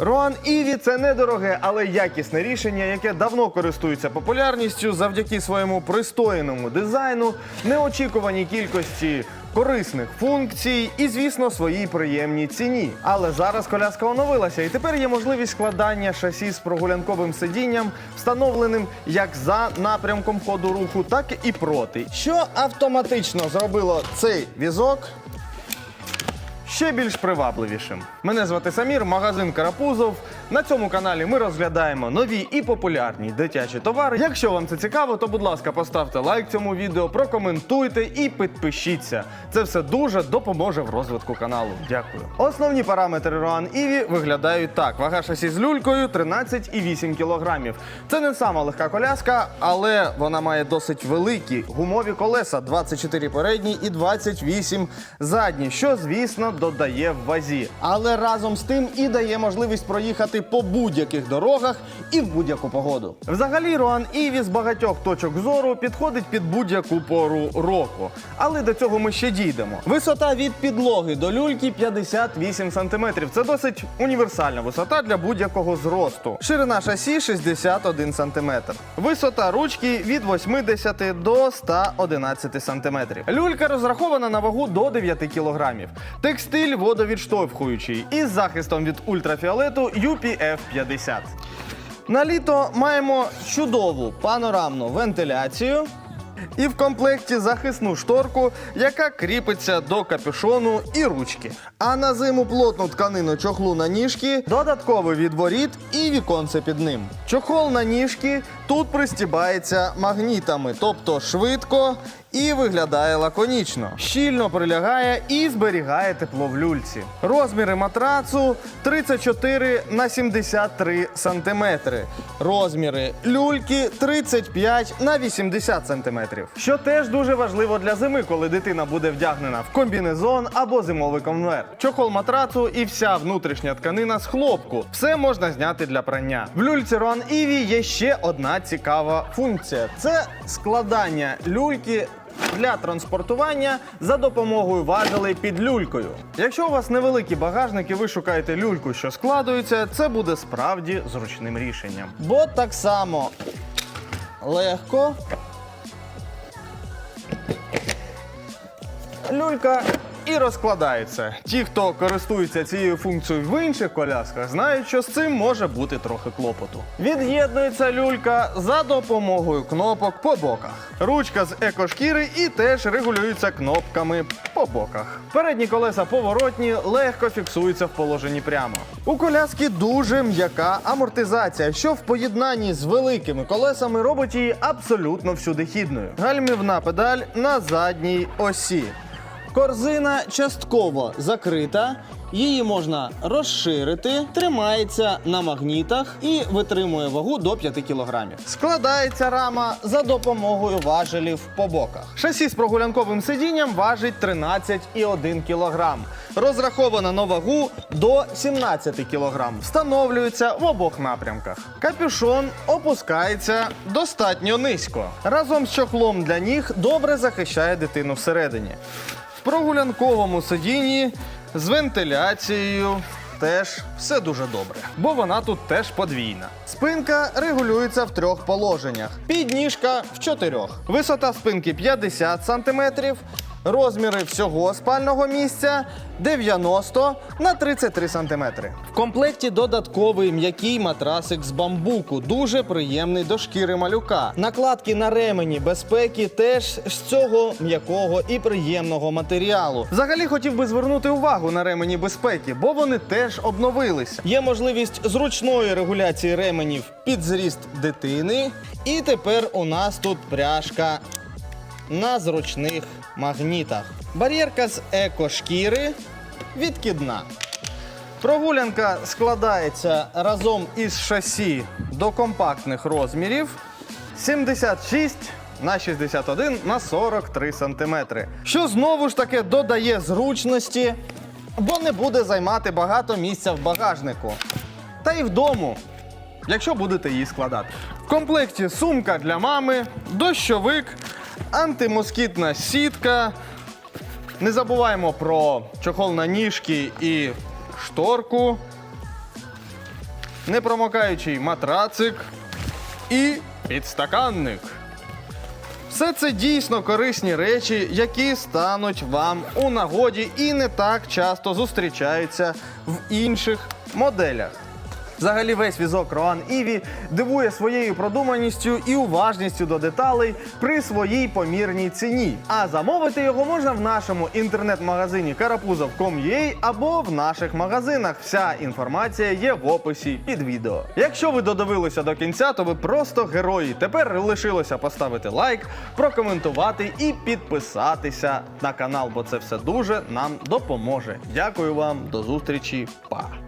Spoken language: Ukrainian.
Роан Іві це недороге, але якісне рішення, яке давно користується популярністю завдяки своєму пристояному дизайну, неочікуваній кількості корисних функцій і, звісно, своїй приємній ціні. Але зараз коляска оновилася, і тепер є можливість складання шасі з прогулянковим сидінням, встановленим як за напрямком ходу руху, так і проти, що автоматично зробило цей візок ще більш привабливішим. Мене звати Самір, магазин Карапузов. На цьому каналі ми розглядаємо нові і популярні дитячі товари. Якщо вам це цікаво, то будь ласка, поставте лайк цьому відео, прокоментуйте і підпишіться. Це все дуже допоможе в розвитку каналу. Дякую. Основні параметри Roan Ivy виглядають так: вага шасі з люлькою 13,8 кг. Це не сама легка коляска, але вона має досить великі гумові колеса 24 передні і 28 задні, що звісно додає в вазі. Але разом з тим і дає можливість проїхати по будь-яких дорогах і в будь-яку погоду. Взагалі, Роан Іві з багатьох точок зору підходить під будь-яку пору року. Але до цього ми ще дійдемо. Висота від підлоги до люльки 58 см. Це досить універсальна висота для будь-якого зросту. Ширина шасі 61 см. Висота ручки від 80 до 111 см. Люлька розрахована на вагу до 9 кг. Текстиль водовідштовхуючий із захистом від ультрафіолету UPF 50. На літо маємо чудову панорамну вентиляцію. І в комплекті захисну шторку, яка кріпиться до капюшону і ручки. А на зиму плотну тканину чохлу на ніжки, додатковий відворіт і віконце під ним. Чохол на ніжки тут пристібається магнітами, тобто швидко і виглядає лаконічно. Щільно прилягає і зберігає тепло в люльці. Розміри матрацу 34 на 73 сантиметри. Розміри люльки 35 на 80 сантиметрів. Що теж дуже важливо для зими, коли дитина буде вдягнена в комбінезон або зимовий конверт. Чохол матрацу і вся внутрішня тканина з хлопку. Все можна зняти для прання. В люльці Roan Ivy є ще одна цікава функція: це складання люльки для транспортування за допомогою важелей під люлькою. Якщо у вас невеликі багажники, ви шукаєте люльку, що складується, це буде справді зручним рішенням. Бо так само легко. Люлька і розкладається. Ті, хто користується цією функцією в інших колясках, знають, що з цим може бути трохи клопоту. Від'єднується люлька за допомогою кнопок по боках. Ручка з екошкіри і теж регулюється кнопками по боках. Передні колеса поворотні, легко фіксуються в положенні прямо. У коляски дуже м'яка амортизація, що в поєднанні з великими колесами робить її абсолютно всюдихідною. Гальмівна педаль на задній осі. Корзина частково закрита, її можна розширити, тримається на магнітах і витримує вагу до 5 кг. Складається рама за допомогою важелів по боках. Шасі з прогулянковим сидінням важить 13,1 кг. Розрахована на вагу до 17 кг. Встановлюється в обох напрямках. Капюшон опускається достатньо низько. Разом з чохлом для ніг добре захищає дитину всередині. Прогулянковому сидінні з вентиляцією теж все дуже добре, бо вона тут теж подвійна. Спинка регулюється в трьох положеннях. Підніжка в чотирьох. Висота спинки 50 см, розміри всього спального місця 90 на 33 см. В комплекті додатковий м'який матрасик з бамбуку, дуже приємний до шкіри малюка. Накладки на ремені безпеки теж з цього м'якого і приємного матеріалу. Взагалі хотів би звернути увагу на ремені безпеки, бо вони теж обновились. Є можливість зручної регуляції ременів під зріст дитини. І тепер у нас тут пряжка на зручних магнітах. Бар'єрка з екошкіри відкидна. Прогулянка складається разом із шасі до компактних розмірів 76 на 61 на 43 сантиметри. Що знову ж таки додає зручності, бо не буде займати багато місця в багажнику. Та й вдому, якщо будете її складати. В комплекті сумка для мами, дощовик, антимоскітна сітка. Не забуваємо про чохол на ніжки і шторку. непромокаючий матрацик і підстаканник. Все це дійсно корисні речі, які стануть вам у нагоді і не так часто зустрічаються в інших моделях. Взагалі весь візок Roan Ivy дивує своєю продуманістю і уважністю до деталей при своїй помірній ціні. А замовити його можна в нашому інтернет-магазині karapuzov.com.ua або в наших магазинах. Вся інформація є в описі під відео. Якщо ви додивилися до кінця, то ви просто герої. Тепер лишилося поставити лайк, прокоментувати і підписатися на канал, бо це все дуже нам допоможе. Дякую вам, до зустрічі, па!